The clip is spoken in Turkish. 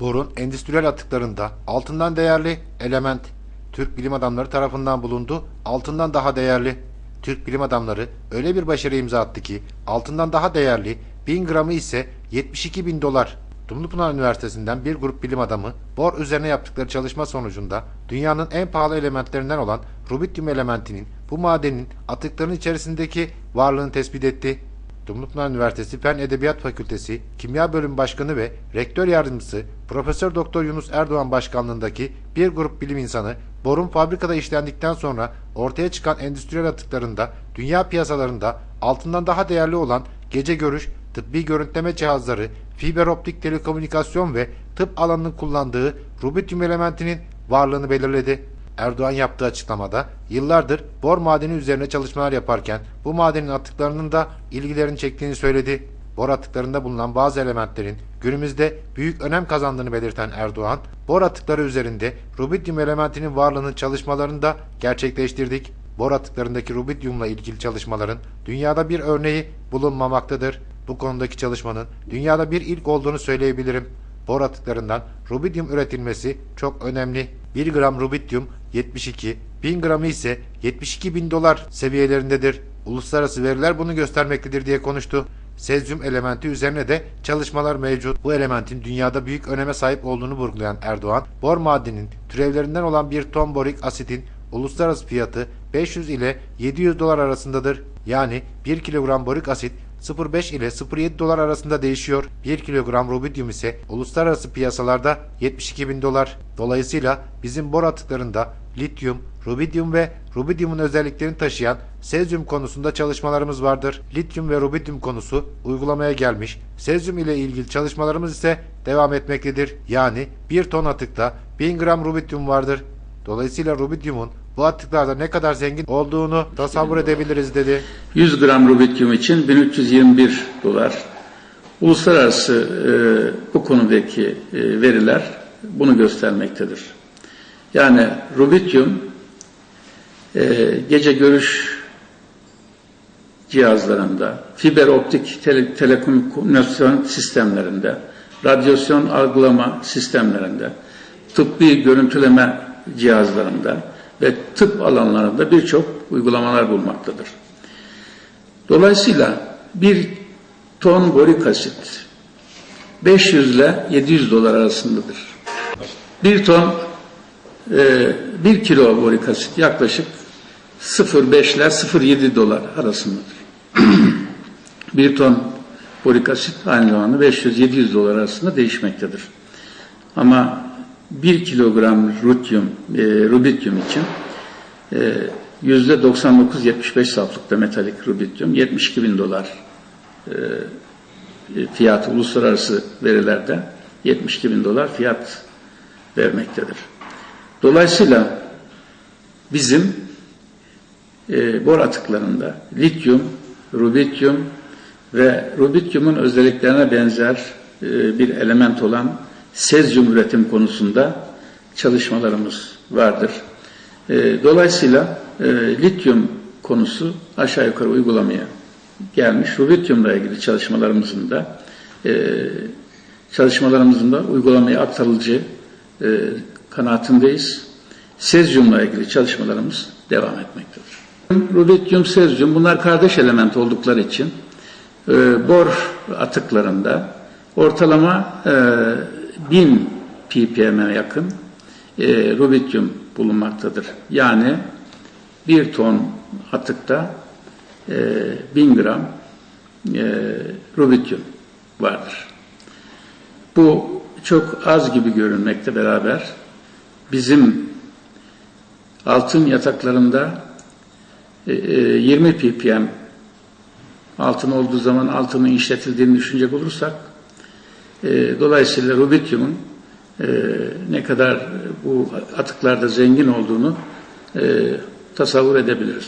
Borun endüstriyel atıklarında altından değerli element Türk bilim adamları tarafından bulundu. Altından daha değerli. Türk bilim adamları öyle bir başarı imza attı ki altından daha değerli 1000 gramı ise 72 bin dolar. Dumlupınar Üniversitesi'nden bir grup bilim adamı bor üzerine yaptıkları çalışma sonucunda dünyanın en pahalı elementlerinden olan rubidyum elementinin bu madenin atıkların içerisindeki varlığını tespit etti. Dumlupınar Üniversitesi Fen Edebiyat Fakültesi Kimya Bölüm Başkanı ve Rektör Yardımcısı Profesör Doktor Yunus Erdoğan başkanlığındaki bir grup bilim insanı borun fabrikada işlendikten sonra ortaya çıkan endüstriyel atıklarında dünya piyasalarında altından daha değerli olan gece görüş, tıbbi görüntüleme cihazları, fiber optik telekomünikasyon ve tıp alanının kullandığı rubidyum elementinin varlığını belirledi. Erdoğan yaptığı açıklamada yıllardır bor madeni üzerine çalışmalar yaparken bu madenin atıklarının da ilgilerini çektiğini söyledi. Bor atıklarında bulunan bazı elementlerin günümüzde büyük önem kazandığını belirten Erdoğan, bor atıkları üzerinde rubidyum elementinin varlığının çalışmalarını da gerçekleştirdik. Bor atıklarındaki rubidyumla ilgili çalışmaların dünyada bir örneği bulunmamaktadır. Bu konudaki çalışmanın dünyada bir ilk olduğunu söyleyebilirim. Bor atıklarından rubidyum üretilmesi çok önemli. 1 gram rubidyum 72, 1000 gramı ise 72 bin dolar seviyelerindedir. Uluslararası veriler bunu göstermektedir diye konuştu. Sezyum elementi üzerine de çalışmalar mevcut. Bu elementin dünyada büyük öneme sahip olduğunu vurgulayan Erdoğan, bor madeninin türevlerinden olan bir ton borik asitin uluslararası fiyatı 500 ile 700 dolar arasındadır. Yani 1 kilogram borik asit 0.5 ile 0.7 dolar arasında değişiyor. 1 kilogram rubidyum ise uluslararası piyasalarda 72 bin dolar. Dolayısıyla bizim bor atıklarında lityum, rubidyum ve rubidyumun özelliklerini taşıyan sezyum konusunda çalışmalarımız vardır. Lityum ve rubidyum konusu uygulamaya gelmiş. Sezyum ile ilgili çalışmalarımız ise devam etmektedir. Yani 1 ton atıkta 1000 gram rubidyum vardır. Dolayısıyla rubidyumun bu atıklarda ne kadar zengin olduğunu tasavvur edebiliriz dedi. 100 gram rubidyum için 1321 dolar. Uluslararası e, bu konudaki e, veriler bunu göstermektedir. Yani rubidyum e, gece görüş cihazlarında, fiber optik tele, telekomünikasyon sistemlerinde, radyasyon algılama sistemlerinde, tıbbi görüntüleme cihazlarında ve tıp alanlarında birçok uygulamalar bulmaktadır. Dolayısıyla bir ton borik asit 500 ile 700 dolar arasındadır. Bir ton e, 1 kilo borik asit yaklaşık 0,5 ile 0,7 dolar arasındadır. bir ton borik asit aynı zamanda 500-700 dolar arasında değişmektedir. Ama 1 kilogram rutyum, e, rubidyum için e, yüzde 99-75 saflıkta metalik rubidyum 72 bin dolar e, fiyatı uluslararası verilerde 72 bin dolar fiyat vermektedir. Dolayısıyla bizim e, bor atıklarında lityum, rubidyum ve rubidyumun özelliklerine benzer e, bir element olan sezyum üretim konusunda çalışmalarımız vardır. E, dolayısıyla e, lityum konusu aşağı yukarı uygulamaya gelmiş. Rubidyumla ilgili çalışmalarımızın da e, çalışmalarımızın da uygulamaya aktarılacağı e, kanaatindeyiz. Sezyumla ilgili çalışmalarımız devam etmektedir. Rubidyum, sezyum bunlar kardeş element oldukları için e, bor atıklarında ortalama e, 1000 ppm'e yakın e, rubidyum bulunmaktadır. Yani bir ton atıkta e, 1000 gram e, rubidyum vardır. Bu çok az gibi görünmekte beraber bizim altın yataklarında e, e, 20 ppm altın olduğu zaman altının işletildiğini düşünecek olursak e, dolayısıyla rubidyumun e, ne kadar bu atıklarda zengin olduğunu e, tasavvur edebiliriz.